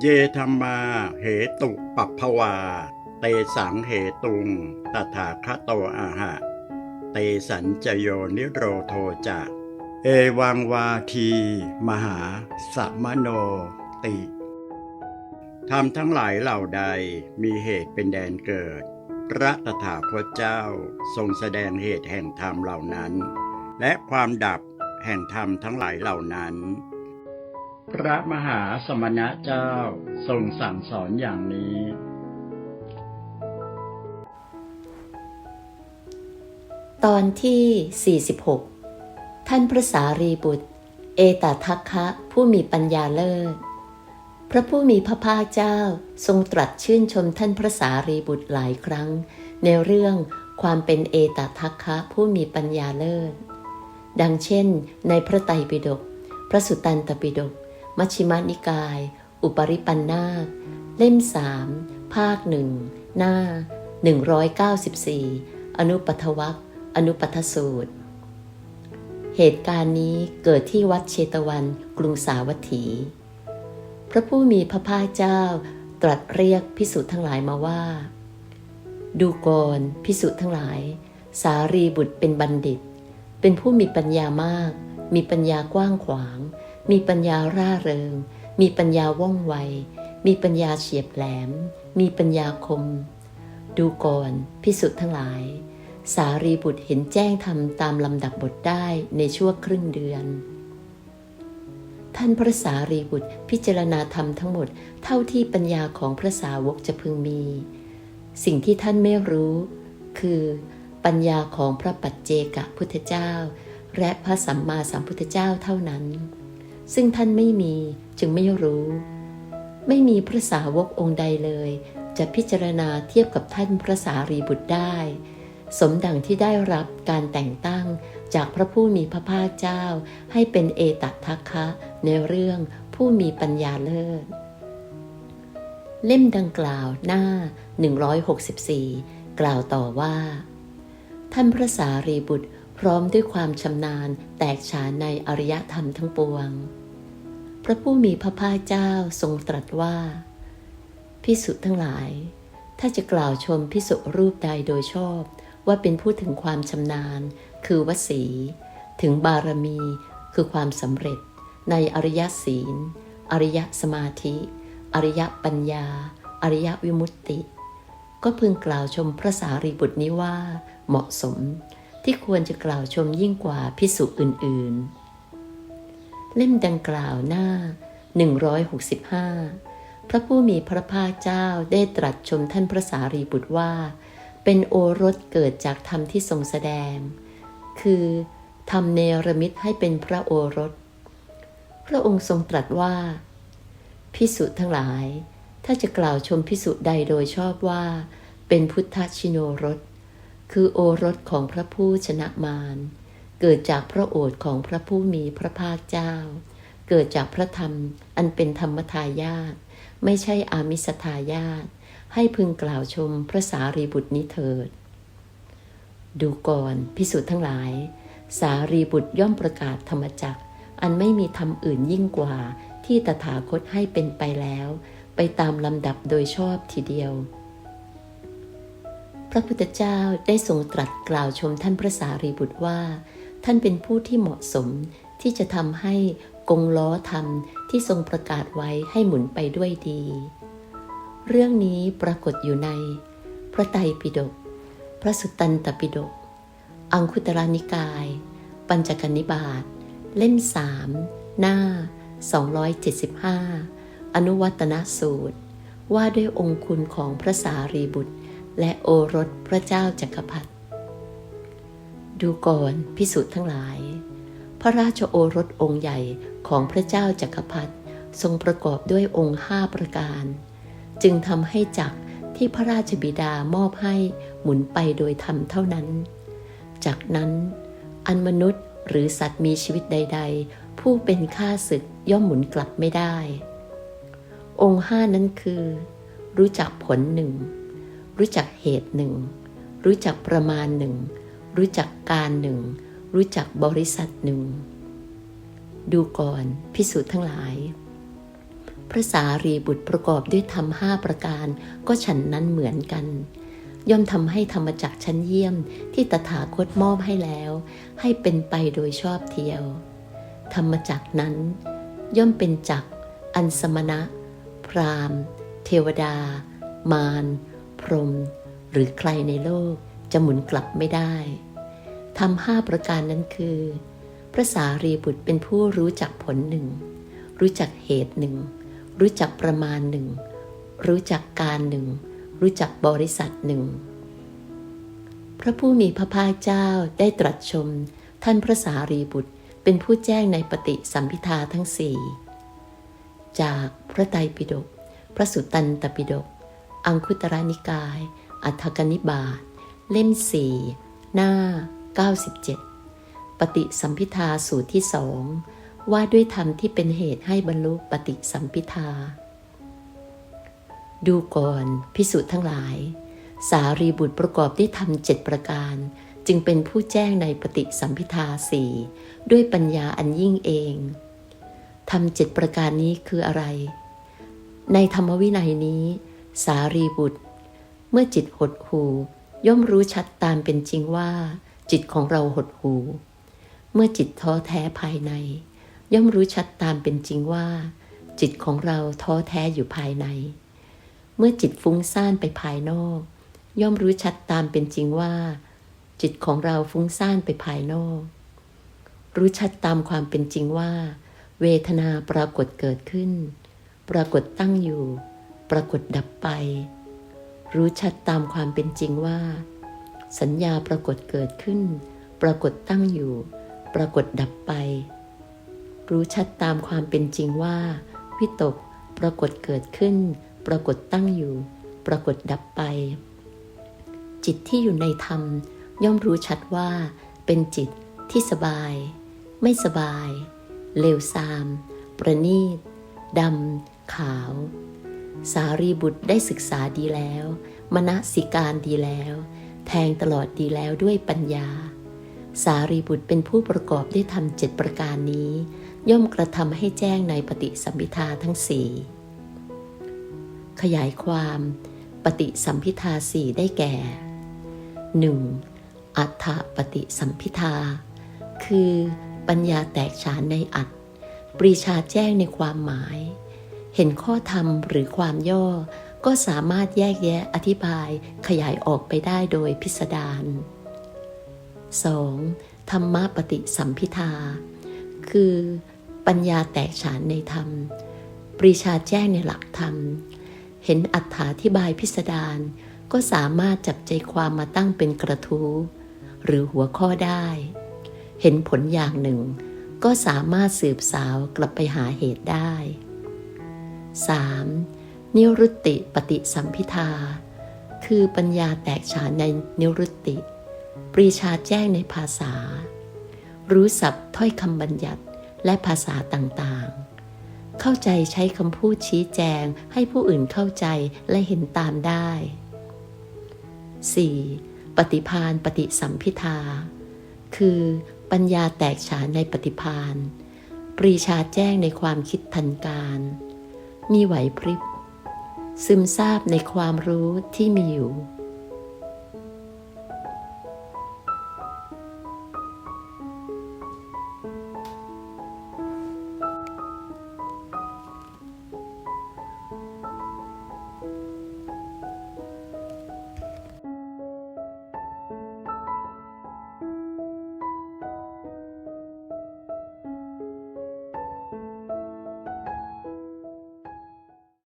เยธรรมา เหตุปัปภวา เตสังเหตุง ตถาคโตอาหะ เตสัญจโยนิโรโทจะ เอวังวาที มหาสัมมโนติธรรมทั้งหลายเหล่าใดมีเหตุเป็นแดนเกิด พระตถาคตเจ้าทรงแสดงเหตุแห่งธรรมเหล่านั้น และความดับแห่งธรรมทั้งหลายเหล่านั้น พระมหาสมณะเจ้าทรงสั่งสอนอย่างนี้ ตอนที่ 46 ท่านพระสารีบุตร เอตทัคคะผู้มีปัญญาเลิศ พระผู้มีพระภาคเจ้าทรงตรัสชื่นชมท่านพระสารีบุตรหลายครั้ง ในเรื่องความเป็นเอตทัคคะผู้มีปัญญาเลิศ ดังเช่นในพระไตรปิฎกพระสุตตันตปิฎก มัชฌิมานิกาย อุปริปันธาเล่มสามภาคหนึ่งหน้า 194 อนุปัทวักอนุปัทสูตร เหตุการณ์นี้เกิดที่วัดเชตวันกรุงสาวัตถี พระผู้มีพระภาคเจ้าตรัสเรียกพิสุทั้งหลายมาว่า ดูก่อนพิสุทั้งหลาย สารีบุตรเป็นบัณฑิต เป็นผู้มีปัญญามาก มีปัญญากว้างขวาง มีปัญญาร่าเริง มีปัญญาว่องไว มีปัญญาเฉียบแหลม มีปัญญาคม ดูก่อนพิสุทธ์ทั้งหลาย สารีบุตรเห็นแจ้งทำตามลำดับบทได้ในชั่วครึ่งเดือน ท่านพระสารีบุตรพิจารณาธรรมทั้งหมดเท่าที่ปัญญาของพระสาวกจะพึงมี สิ่งที่ท่านไม่รู้ คือปัญญาของพระปัจเจกพุทธเจ้า และพระสัมมาสัมพุทธเจ้าเท่านั้น ซึ่งท่านไม่มีจึงไม่รู้ ไม่มีพระสาวกองค์ใดเลย จะพิจารณาเทียบกับท่านพระสารีบุตรได้ สมดังที่ได้รับการแต่งตั้งจากพระผู้มีพระภาคเจ้า ให้เป็นเอตัทัคคะ ในเรื่องผู้มีปัญญาเลิศ เล่มดังกล่าวหน้า 164 กล่าวต่อว่า ท่านพระสารีบุตร พร้อมด้วยความชำนาญแตกฉานในอริยธรรมทั้งปวง พระผู้มีพระภาคเจ้าทรงตรัสว่าพิสุทั้งหลาย ถ้าจะกล่าวชมพิสุรูปใดโดยชอบ ว่าเป็นผู้ถึงความชำนาญ คือวสี ถึงบารมี คือความสำเร็จ ในอริยศีล อริยสมาธิ อริยปัญญา อริยวิมุตติ ก็พึงกล่าวชมพระสารีบุตรนี้ว่าเหมาะสม ที่ควรจะกล่าวชมยิ่งกว่าพิสุอื่นๆ เล่มดังกล่าวหน้า 165 พระผู้มีพระภาคเจ้าได้ตรัสชมท่านพระสารีบุตรว่า เป็นโอรสเกิดจากธรรมที่ทรงแสดง คือทำเนรมิตให้เป็นพระโอรส พระองค์ทรงตรัสว่าพิสุทั้งหลาย ถ้าจะกล่าวชมพิสุใดโดยชอบว่า เป็นพุทธชิโนรส คือโอรสของพระผู้ชนะมารเกิดจากพระโอษฐ์ของพระผู้มีพระภาคเจ้า เกิดจากพระธรรมอันเป็นธรรมทายาทไม่ใช่อามิสทายาทให้พึงกล่าวชมพระสารีบุตรนี้เถิด ดูก่อนพิสุทธ์ทั้งหลาย สารีบุตรย่อมประกาศธรรมจักอันไม่มีธรรมอื่นยิ่งกว่าที่ตถาคตให้เป็นไปแล้ว ไปตามลำดับโดยชอบทีเดียว พระพุทธเจ้าได้ทรงตรัสกล่าวชมท่านพระสารีบุตรว่า ท่านเป็นผู้ที่เหมาะสมที่จะทำให้กงล้อธรรมที่ทรงประกาศไว้ให้หมุนไปด้วยดี เรื่องนี้ปรากฏอยู่ใน พระไตรปิฎกพระสุตตันตปิฎกอังคุตรานิกาย ปัญจกนิบาตเล่มสามหน้า 275 อนุวัตนสูตร ว่าด้วยองคุณของพระสารีบุตร และโอรสพระเจ้าจักรพรรดิดูก่อนพิสุทธ์ทั้งหลาย พระราชโอรสองค์ใหญ่ของพระเจ้าจักรพรรดิทรงประกอบด้วยองค์ห้าประการ จึงทำให้จักรที่พระราชบิดามอบให้หมุนไปโดยธรรมเท่านั้น จากนั้น อันมนุษย์หรือสัตว์มีชีวิตใด ๆ ผู้เป็นข้าศึกย่อมหมุนกลับไม่ได้ องค์ห้านั้นคือ รู้จักผลหนึ่ง รู้จักเหตุหนึ่ง รู้จักประมาณหนึ่ง รู้จักการหนึ่ง รู้จักบริษัทหนึ่ง ดูก่อนพิสูจน์ทั้งหลาย พระสารีบุตรประกอบด้วยธรรมห้าประการก็ฉันนั้นเหมือนกัน ย่อมทำให้ธรรมจักชั้นเยี่ยมที่ตถาคตมอบให้แล้ว ให้เป็นไปโดยชอบเทียว ธรรมจักนั้น ย่อมเป็นจักอันสมณะ พรามเทวดา มาร รมหรือใครในโลกจะหมุนกลับไม่ได้ทำห้าประการนั้นคือ พระสารีบุตรเป็นผู้รู้จักผลหนึ่ง รู้จักเหตุหนึ่ง รู้จักประมาณหนึ่ง รู้จักการหนึ่ง รู้จักบริษัทหนึ่ง พระผู้มีพระภาคเจ้าได้ตรัสชม ท่านพระสารีบุตรเป็นผู้แจ้งในปฏิสัมพิทาทั้งสี่ จากพระไตรปิฎก พระสุตตันตปิฎก อังคุตระนิกาย อัฏฐกนิบาต เล่มสี่หน้า 97 ปฏิสัมพิทาสูตรที่สองว่าด้วยธรรมที่เป็นเหตุให้บรรลุปฏิสัมพิทา ดูก่อนพิสุทั้งหลาย สารีบุตรประกอบด้วยธรรมเจ็ดประการ จึงเป็นผู้แจ้งในปฏิสัมพิทาสี่ด้วยปัญญาอันยิ่งเองธรรมเจ็ดประการนี้คืออะไร ในธรรมวินัยนี้ สารีบุตร เมื่อจิตหดหูย่อมรู้ชัดตามเป็นจริงว่า จิตของเราหดหู เมื่อจิตท้อแท้ภายใน ย่อมรู้ชัดตามเป็นจริงว่า จิตของเราท้อแท้อยู่ภายใน เมื่อจิตฟุ้งซ่านไปภายนอก ย่อมรู้ชัดตามเป็นจริงว่า จิตของเราฟุ้งซ่านไปภายนอก รู้ชัดตามความเป็นจริงว่า เวทนาปรากฏเกิดขึ้น ปรากฏตั้งอยู่ ปรากฏดับไป รู้ชัดตามความเป็นจริงว่า สัญญาปรากฏเกิดขึ้น ปรากฏตั้งอยู่ ปรากฏดับไป รู้ชัดตามความเป็นจริงว่า วิตกปรากฏเกิดขึ้น ปรากฏตั้งอยู่ ปรากฏดับไป จิตที่อยู่ในธรรม ย่อมรู้ชัดว่า เป็นจิตที่สบาย ไม่สบายเลวทราม ประณีตดำขาว สารีบุตรได้ศึกษาดีแล้ว มณสิการดีแล้ว แทงตลอดดีแล้วด้วยปัญญา สารีบุตรเป็นผู้ประกอบด้วยธรรมเจ็ดประการนี้ ย่อมกระทำให้แจ้งในปฏิสัมพิทาทั้งสี่ขยายความ ปฏิสัมพิทาสี่ได้แก่ 1. อัฏฐปฏิสัมพิทา คือปัญญาแตกฉานในอัตปรีชาแจ้งในความหมาย เห็นข้อธรรมหรือความย่อ ก็สามารถแยกแยะอธิบายขยายออกไปได้โดยพิสดาร 2. ธรรมปฏิสัมพิทา คือปัญญาแตกฉานในธรรม ปรีชาแจ้งในหลักธรรม เห็นอัถาธิบายพิสดารก็สามารถจับใจความมาตั้งเป็นกระทู้ หรือหัวข้อได้ เห็นผลอย่างหนึ่ง ก็สามารถสืบสาวกลับไปหาเหตุได้ 3. นิรุตติปฏิสัมพิทา คือปัญญาแตกฉานในนิรุตติ ปรีชาแจ้งในภาษา รู้ศัพท์ถ้อยคำบัญญัติและภาษาต่างๆ เข้าใจใช้คำพูดชี้แจงให้ผู้อื่นเข้าใจและเห็นตามได้ 4. ปฏิพานปฏิสัมพิทา คือปัญญาแตกฉานในปฏิพานปรีชาแจ้งในความคิดทันการ มีไหวพริบ ซึมซาบในความรู้ที่มีอยู่